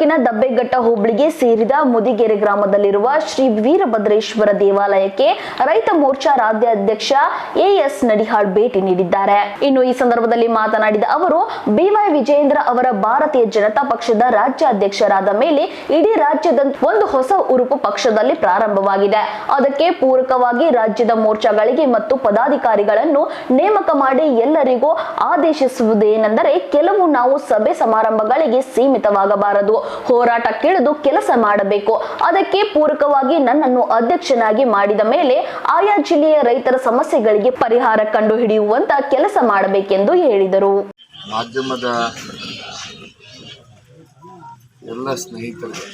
ತಾಲೂಕಿನ ದಬ್ಬೆಘಟ್ಟ ಹೋಬಳಿಗೆ ಸೇರಿದ ಮುದಿಗೆರೆ ಗ್ರಾಮದಲ್ಲಿರುವ ಶ್ರೀ ವೀರಭದ್ರೇಶ್ವರ ದೇವಾಲಯಕ್ಕೆ ರೈತ ಮೋರ್ಚಾ ರಾಜ್ಯಾಧ್ಯಕ್ಷ ಎಎಸ್ ನಡಿಹಾಳ್ ಭೇಟಿ ನೀಡಿದ್ದಾರೆ. ಇನ್ನು ಈ ಸಂದರ್ಭದಲ್ಲಿ ಮಾತನಾಡಿದ ಅವರು, ಬಿವೈ ವಿಜಯೇಂದ್ರ ಅವರ ಭಾರತೀಯ ಜನತಾ ಪಕ್ಷದ ರಾಜ್ಯಾಧ್ಯಕ್ಷರಾದ ಮೇಲೆ ಇಡೀ ರಾಜ್ಯದ ಒಂದು ಹೊಸ ಉರುಪು ಪಕ್ಷದಲ್ಲಿ ಪ್ರಾರಂಭವಾಗಿದೆ. ಅದಕ್ಕೆ ಪೂರಕವಾಗಿ ರಾಜ್ಯದ ಮೋರ್ಚಾಗಳಿಗೆ ಮತ್ತು ಪದಾಧಿಕಾರಿಗಳನ್ನು ನೇಮಕ ಮಾಡಿ ಎಲ್ಲರಿಗೂ ಆದೇಶಿಸುವುದೇನೆಂದರೆ, ಕೆಲವು ನಾವು ಸಭೆ ಸಮಾರಂಭಗಳಿಗೆ ಸೀಮಿತವಾಗಬಾರದು. ಹೋರಾಟಕ್ಕಿಳಿದು ಕೆಲಸ ಮಾಡಬೇಕು. ಅದಕ್ಕೆ ಪೂರಕವಾಗಿ ನನ್ನನ್ನು ಅಧ್ಯಕ್ಷನಾಗಿ ಮಾಡಿದ ಮೇಲೆ ಆಯಾ ಜಿಲ್ಲೆಯ ರೈತರ ಸಮಸ್ಯೆಗಳಿಗೆ ಪರಿಹಾರ ಕಂಡು ಹಿಡಿಯುವಂತ ಕೆಲಸ ಮಾಡಬೇಕೆಂದು ಹೇಳಿದರು. ಮಾಧ್ಯಮದ ಎಲ್ಲ ಸ್ನೇಹಿತರಿಗೆ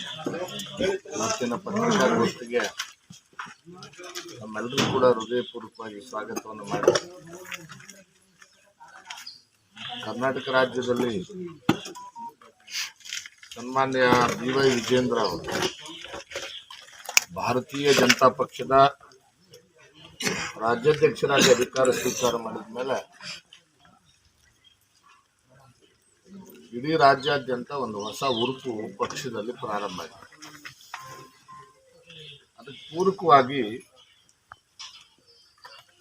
ಇವತ್ತಿನ ಪತ್ರಿಕಾಗೋಷ್ಠಿಗೆ ನಮ್ಮೆಲ್ಲರೂ ಕೂಡ ಹೃದಯಪೂರ್ವಕವಾಗಿ ಸ್ವಾಗತವನ್ನು ಮಾಡಿ ಕರ್ನಾಟಕ ರಾಜ್ಯದಲ್ಲಿ ಸನ್ಮಾನ್ಯ ಬಿ ವೈ ವಿಜೇಂದ್ರ ಅವರು, ಭಾರತೀಯ ಜನತಾ ಪಕ್ಷದ ರಾಜ್ಯಾಧ್ಯಕ್ಷರಾಗಿ ಅಧಿಕಾರ ಸ್ವೀಕಾರ ಮಾಡಿದ ಮೇಲೆ ಇಡೀ ರಾಜ್ಯಾದ್ಯಂತ ಒಂದು ಹೊಸ ಉರುಪು ಪಕ್ಷದಲ್ಲಿ ಪ್ರಾರಂಭ ಆಗಿದೆ ಅದಕ್ಕೆ ಪೂರಕವಾಗಿ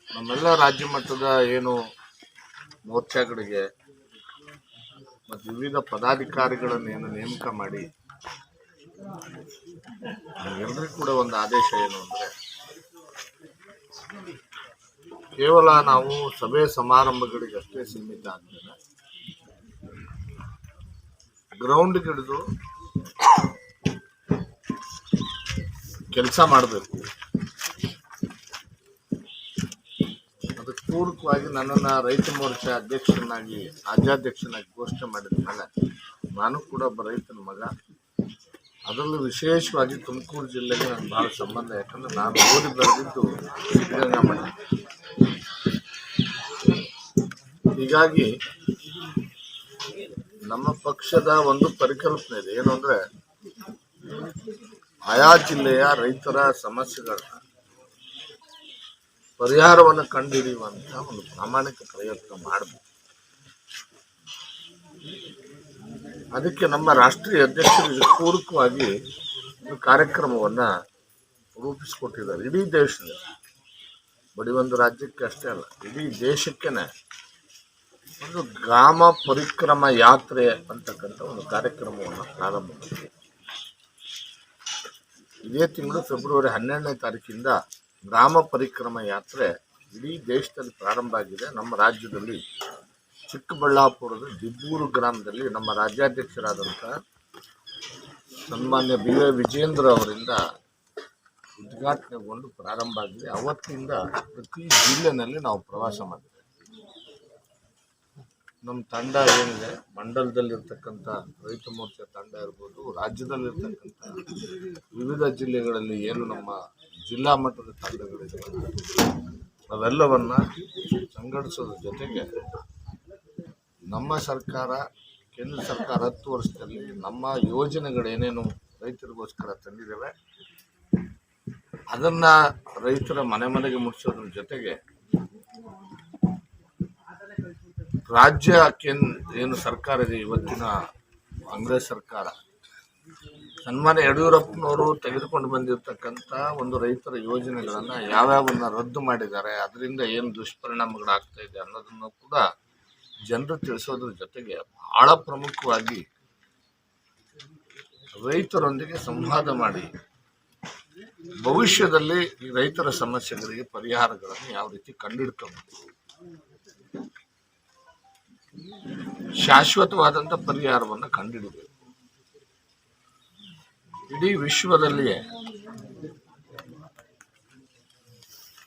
ನಮ್ಮೆಲ್ಲ ರಾಜ್ಯ ಮಟ್ಟದ ಏನು ಮೋರ್ಚಾಗಳಿಗೆ ಮತ್ತು ವಿವಿಧ ಪದಾಧಿಕಾರಿಗಳನ್ನು ಏನು ನೇಮಕ ಮಾಡಿ ಎಲ್ಲರಿಗೂ ಕೂಡ ಒಂದು ಆದೇಶ ಏನು ಅಂದರೆ, ಕೇವಲ ನಾವು ಸಭೆ ಸಮಾರಂಭಗಳಿಗೆ ಅಷ್ಟೇ ಸೀಮಿತ ಆಗ್ತದೆ ಗ್ರೌಂಡ್ ಹಿಡಿದು ಕೆಲಸ ಮಾಡಬೇಕು ಅದಕ್ಕೆ ಪೂರಕವಾಗಿ ನನ್ನನ್ನು ರೈತ ಮೋರ್ಚಾ ಅಧ್ಯಕ್ಷನಾಗಿ ರಾಜ್ಯಾಧ್ಯಕ್ಷನಾಗಿ ಘೋಷಣೆ ಮಾಡಿದ ಮೇಲೆ ನಾನು ಕೂಡ ಒಬ್ಬ ರೈತನ ಮಗ. ಅದರಲ್ಲೂ ವಿಶೇಷವಾಗಿ ತುಮಕೂರು ಜಿಲ್ಲೆಗೆ ನನಗೆ ಭಾಳ ಸಂಬಂಧ, ಯಾಕಂದರೆ ನಾನು ಓದಿ ಬರೆದಿದ್ದು ಸಿದ್ಧಗಂಗಾ ಮಠ. ಹೀಗಾಗಿ ನಮ್ಮ ಪಕ್ಷದ ಒಂದು ಪರಿಕಲ್ಪನೆ ಇದೆ. ಏನು ಅಂದರೆ, ಆಯಾ ಜಿಲ್ಲೆಯ ರೈತರ ಸಮಸ್ಯೆಗಳನ್ನ ಪರಿಹಾರವನ್ನು ಕಂಡುಹಿಡಿಯುವಂತ ಒಂದು ಪ್ರಾಮಾಣಿಕ ಪ್ರಯತ್ನ ಮಾಡಬೇಕು. ಅದಕ್ಕೆ ನಮ್ಮ ರಾಷ್ಟ್ರೀಯ ಅಧ್ಯಕ್ಷರು ಇದಕ್ಕೆ ಪೂರಕವಾಗಿ ಒಂದು ಕಾರ್ಯಕ್ರಮವನ್ನ ರೂಪಿಸಿಕೊಟ್ಟಿದ್ದಾರೆ. ಇಡೀ ದೇಶದಲ್ಲಿ ಬರೀ ಒಂದು ರಾಜ್ಯಕ್ಕೆ ಅಷ್ಟೇ ಅಲ್ಲ, ಇಡೀ ದೇಶಕ್ಕೇನೆ ಒಂದು ಗ್ರಾಮ ಪರಿಕ್ರಮ ಯಾತ್ರೆ ಅಂತಕ್ಕಂಥ ಒಂದು ಕಾರ್ಯಕ್ರಮವನ್ನು ಪ್ರಾರಂಭ ಮಾಡಿದೆ. ಇದೇ ತಿಂಗಳು ಫೆಬ್ರವರಿ ಹನ್ನೆರಡನೇ ತಾರೀಕಿಂದ ಗ್ರಾಮ ಪರಿಕ್ರಮ ಯಾತ್ರೆ ಇಡೀ ದೇಶದಲ್ಲಿ ಪ್ರಾರಂಭ ಆಗಿದೆ. ನಮ್ಮ ರಾಜ್ಯದಲ್ಲಿ ಚಿಕ್ಕಬಳ್ಳಾಪುರದ ದಿಬ್ಬೂರು ಗ್ರಾಮದಲ್ಲಿ ನಮ್ಮ ರಾಜ್ಯಾಧ್ಯಕ್ಷರಾದಂಥ ಸನ್ಮಾನ್ಯ ಬಿ ವೈ ವಿಜೇಂದ್ರ ಅವರಿಂದ ಉದ್ಘಾಟನೆಗೊಂಡು ಪ್ರಾರಂಭ ಆಗಿದೆ. ಅವತ್ತಿಂದ ಪ್ರತಿ ಜಿಲ್ಲೆನಲ್ಲಿ ನಾವು ಪ್ರವಾಸ ಮಾಡಿದ್ದೇವೆ. ನಮ್ಮ ತಂಡ ಏನಿದೆ? ಮಂಡಲದಲ್ಲಿರ್ತಕ್ಕಂಥ ರೈತ ಮೋರ್ಚಾ ತಂಡ ಇರ್ಬೋದು, ರಾಜ್ಯದಲ್ಲಿರ್ತಕ್ಕಂಥ ವಿವಿಧ ಜಿಲ್ಲೆಗಳಲ್ಲಿ ಏನು ನಮ್ಮ ಜಿಲ್ಲಾ ಮಟ್ಟದ ತಂಡಗಳಿದೆ. ಅವೆಲ್ಲವನ್ನ ಸಂಘಟಿಸೋದ್ರ ಜೊತೆಗೆ ನಮ್ಮ ಸರ್ಕಾರ, ಕೇಂದ್ರ ಸರ್ಕಾರ ಹತ್ತು ವರ್ಷದಲ್ಲಿ ನಮ್ಮ ಯೋಜನೆಗಳೇನೇನು ರೈತರಿಗೋಸ್ಕರ ತಂದಿದ್ದೇವೆ, ಅದನ್ನ ರೈತರ ಮನೆ ಮನೆಗೆ ಮುಟ್ಟಿಸೋದ್ರ ಜೊತೆಗೆ ರಾಜ್ಯ ಕೇಂದ್ರ ಏನು ಸರ್ಕಾರ ಇದೆ ಇವತ್ತಿನ ಕಾಂಗ್ರೆಸ್ ಸರ್ಕಾರ ಸನ್ಮಾನ್ಯ ಯಡಿಯೂರಪ್ಪನವರು ತೆಗೆದುಕೊಂಡು ಬಂದಿರತಕ್ಕಂಥ ಒಂದು ರೈತರ ಯೋಜನೆಗಳನ್ನು ಯಾವ್ಯಾವನ್ನ ರದ್ದು ಮಾಡಿದ್ದಾರೆ, ಅದರಿಂದ ಏನು ದುಷ್ಪರಿಣಾಮಗಳಾಗ್ತಾ ಇದೆ ಅನ್ನೋದನ್ನು ಕೂಡ ಜನರು ತಿಳಿಸೋದ್ರ ಜೊತೆಗೆ ಬಹಳ ಪ್ರಮುಖವಾಗಿ ರೈತರೊಂದಿಗೆ ಸಂವಾದ ಮಾಡಿ ಭವಿಷ್ಯದಲ್ಲಿ ಈ ರೈತರ ಸಮಸ್ಯೆಗಳಿಗೆ ಪರಿಹಾರಗಳನ್ನು ಯಾವ ರೀತಿ ಕಂಡುಹಿಡ್ಕೋಬೇಕು. ಶಾಶ್ವತವಾದಂಥ ಪರಿಹಾರವನ್ನು ಕಂಡುಹಿಡಬೇಕು. ಇಡೀ ವಿಶ್ವದಲ್ಲಿಯೇ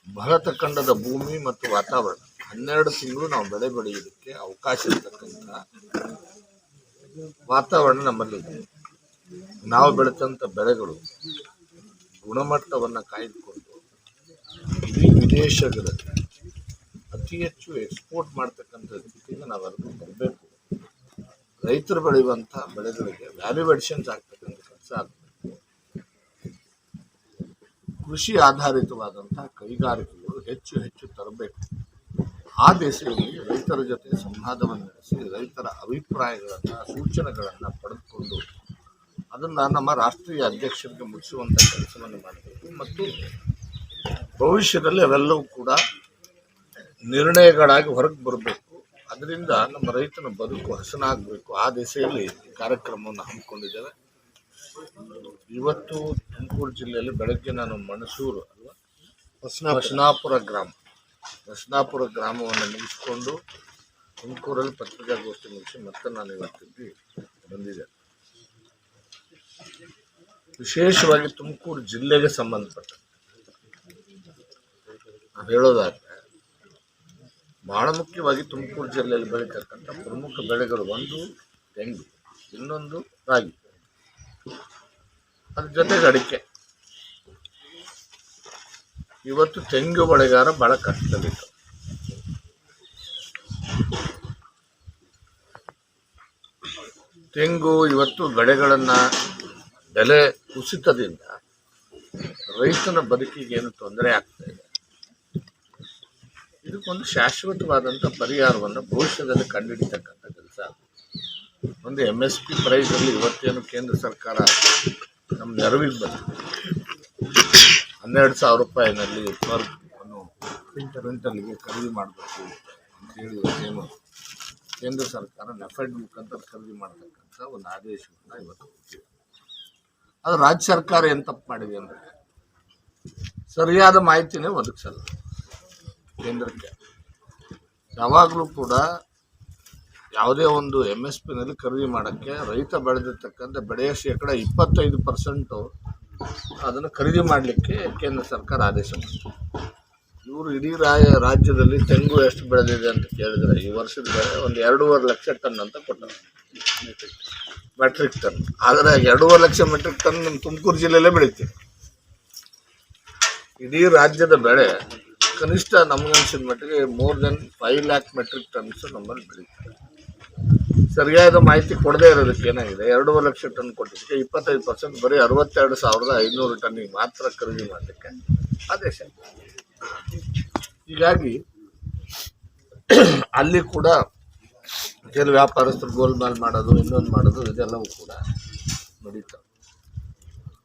ಭಾರತ ಖಂಡದ ಭೂಮಿ ಮತ್ತು ವಾತಾವರಣ ಹನ್ನೆರಡು ತಿಂಗಳು ನಾವು ಬೆಳೆ ಬೆಳೆಯೋದಕ್ಕೆ ಅವಕಾಶ ಇರತಕ್ಕಂಥ ವಾತಾವರಣ ನಮ್ಮಲ್ಲಿದೆ. ನಾವು ಬೆಳೆದಂಥ ಬೆಳೆಗಳು ಗುಣಮಟ್ಟವನ್ನು ಕಾಯ್ದುಕೊಂಡು ಇಡೀ ವಿದೇಶಗಳಲ್ಲಿ ಅತಿ ಹೆಚ್ಚು ಎಕ್ಸ್ಪೋರ್ಟ್ ಮಾಡ್ತಕ್ಕಂಥ ನಾವು ನಾವೆಲ್ಲರೂ ಬರಬೇಕು ರೈತರು ಬೆಳೆಯುವಂಥ ಬೆಳೆಗಳಿಗೆ ವ್ಯಾಲ್ಯೂ ಅಡಿಷನ್ಸ್ ಆಗ್ತಕ್ಕಂಥ ಕೆಲಸ ಕೃಷಿ ಆಧಾರಿತವಾದಂತಹ ಕೈಗಾರಿಕೆಗಳು ಹೆಚ್ಚು ಹೆಚ್ಚು ತರಬೇಕು. ಆ ದಿಸೆಯಲ್ಲಿ ರೈತರ ಜೊತೆ ಸಂವಾದವನ್ನು ನಡೆಸಿ ರೈತರ ಅಭಿಪ್ರಾಯಗಳನ್ನು, ಸೂಚನೆಗಳನ್ನು ಪಡೆದುಕೊಂಡು ಅದನ್ನು ನಮ್ಮ ರಾಷ್ಟ್ರೀಯ ಅಧ್ಯಕ್ಷರಿಗೆ ಮುಗಿಸುವಂಥ ಕೆಲಸವನ್ನು ಮಾಡಬೇಕು. ಮತ್ತು ಭವಿಷ್ಯದಲ್ಲಿ ಅವೆಲ್ಲವೂ ಕೂಡ ನಿರ್ಣಯಗಳಾಗಿ ಹೊರಗೆ ಬರಬೇಕು. ಅದರಿಂದ ನಮ್ಮ ರೈತನ ಬದುಕು ಹಸನಾಗಬೇಕು. ಆ ದಿಸೆಯಲ್ಲಿ ಕಾರ್ಯಕ್ರಮವನ್ನು ಹಮ್ಮಿಕೊಂಡಿದ್ದೇವೆ. ಇವತ್ತು ತುಮಕೂರು ಜಿಲ್ಲೆಯಲ್ಲಿ ಬೆಳಗ್ಗೆ ನಾನು ಮಣಸೂರು ಅಲ್ವಾ? ಹೊಸನಾಪುರ. ಗ್ರಾಮ. ಹೊಸನಾಪುರ ಗ್ರಾಮವನ್ನು ಮುಗಿಸ್ಕೊಂಡು ತುಮಕೂರಲ್ಲಿ ಪತ್ರಿಕಾಗೋಷ್ಠಿ ಮುಗಿಸಿ ಮತ್ತೆ ನಾನು ಇವತ್ತು ಬಂದಿದೆ. ವಿಶೇಷವಾಗಿ ತುಮಕೂರು ಜಿಲ್ಲೆಗೆ ಸಂಬಂಧಪಟ್ಟ ನಾವು ಹೇಳೋದಾದ್ರೆ ಬಹಳ ಮುಖ್ಯವಾಗಿ ತುಮಕೂರು ಜಿಲ್ಲೆಯಲ್ಲಿ ಬೆಳೀತಕ್ಕಂಥ ಪ್ರಮುಖ ಬೆಳೆಗಳು ಒಂದು ತೆಂಗು ಇನ್ನೊಂದು ರಾಗಿ. ಅದ್ರ ಜೊತೆಗೆ ಅಡಿಕೆ. ಇವತ್ತು ತೆಂಗು ಬೆಳೆಗಾರ ಬಹಳ ಕಷ್ಟದಲ್ಲಿತ್ತು. ತೆಂಗು ಇವತ್ತು ಬೆಳೆಗಳನ್ನ ಬೆಲೆ ಕುಸಿತದಿಂದ ರೈತನ ಬದುಕಿಗೆ ಏನು ತೊಂದರೆ ಆಗ್ತಾ ಇದೆ. ಇದಕ್ಕೊಂದು ಶಾಶ್ವತವಾದಂಥ ಪರಿಹಾರವನ್ನು ಭವಿಷ್ಯದಲ್ಲಿ ಕಂಡುಹಿಡಿತಕ್ಕಂಥ ಒಂದು ಎಂ ಎಸ್ ಪಿ ಪ್ರೈಸಲ್ಲಿ ಇವತ್ತೇನು ಕೇಂದ್ರ ಸರ್ಕಾರ ನಮ್ಮ ನೆರವಿಗೆ ಬಂದಿದೆ. ಹನ್ನೆರಡು ಸಾವಿರ ರೂಪಾಯಿನಲ್ಲಿ ಅನ್ನು ಕ್ವಿಂಟಲ್ಗೆ ಖರೀದಿ ಮಾಡಬೇಕು ಅಂತೇಳಿ ಇವತ್ತೇನು ಕೇಂದ್ರ ಸರ್ಕಾರ ನೆಫೆಡ್ ಮುಖಾಂತರ ಖರೀದಿ ಮಾಡತಕ್ಕಂಥ ಒಂದು ಆದೇಶವನ್ನು ಇವತ್ತು ಕೊಟ್ಟಿದೆ. ಅದು ರಾಜ್ಯ ಸರ್ಕಾರ ಏನು ತಪ್ಪು ಮಾಡಿದೆ ಅಂದರೆ ಸರಿಯಾದ ಮಾಹಿತಿನೇ ಒದಗಿಸಲ್ಲ ಕೇಂದ್ರಕ್ಕೆ. ಯಾವಾಗಲೂ ಕೂಡ ಯಾವುದೇ ಒಂದು ಎಂ ಎಸ್ ಪಿನಲ್ಲಿ ಖರೀದಿ ಮಾಡೋಕ್ಕೆ ರೈತ ಬೆಳೆದಿರ್ತಕ್ಕಂಥ ಬೆಳೆಯ ಶೇಕಡ ಇಪ್ಪತ್ತೈದು ಪರ್ಸೆಂಟು ಅದನ್ನು ಖರೀದಿ ಮಾಡಲಿಕ್ಕೆ ಕೇಂದ್ರ ಸರ್ಕಾರ ಆದೇಶ ಮಾಡಿದೆ ಇವರು ಇಡೀ ರಾಯ, ರಾಜ್ಯದಲ್ಲಿ ತೆಂಗು ಎಷ್ಟು ಬೆಳೆದಿದೆ ಅಂತ ಕೇಳಿದರೆ ಈ ವರ್ಷದ ಬೆಳೆ ಒಂದು ಎರಡೂವರೆ ಲಕ್ಷ ಟನ್ ಅಂತ ಕೊಟ್ಟರು. ಮೆಟ್ರಿಕ್ ಟನ್ ಆದರೆ ಎರಡೂವರೆ ಲಕ್ಷ ಮೆಟ್ರಿಕ್ ಟನ್ ನಮ್ಮ ತುಮಕೂರು ಜಿಲ್ಲೆಯಲ್ಲೇ ಬೆಳಿತೀವಿ. ಇಡೀ ರಾಜ್ಯದ ಬೆಳೆ ಕನಿಷ್ಠ ನಮಗನ್ಸಿದ ಮಟ್ಟಿಗೆ more than five lakh metric tons ನಮ್ಮಲ್ಲಿ ಬೆಳೀತಾರೆ ಸರಿಯಾದ ಮಾಹಿತಿ ಕೊಡದೇ ಇರೋದಕ್ಕೆ ಏನಾಗಿದೆ? ಎರಡೂವರೆ ಲಕ್ಷ ಟನ್ ಕೊಟ್ಟಿದ್ದಕ್ಕೆ ಇಪ್ಪತ್ತೈದು ಪರ್ಸೆಂಟ್ ಬರೀ ಅರವತ್ತೆರಡು ಸಾವಿರದ ಐನೂರು ಟನ್ನಿಗೆ ಮಾತ್ರ ಖರೀದಿ ಮಾಡಲಿಕ್ಕೆ ಆದೇಶ. ಹೀಗಾಗಿ ಅಲ್ಲಿ ಕೂಡ ಕೆಲವು ವ್ಯಾಪಾರಸ್ಥರು ಗೋಲ್ಮಾಲ್ ಮಾಡೋದು, ಇನ್ನೊಂದು ಮಾಡೋದು, ಇದೆಲ್ಲವೂ ಕೂಡ ನಡೀತವೆ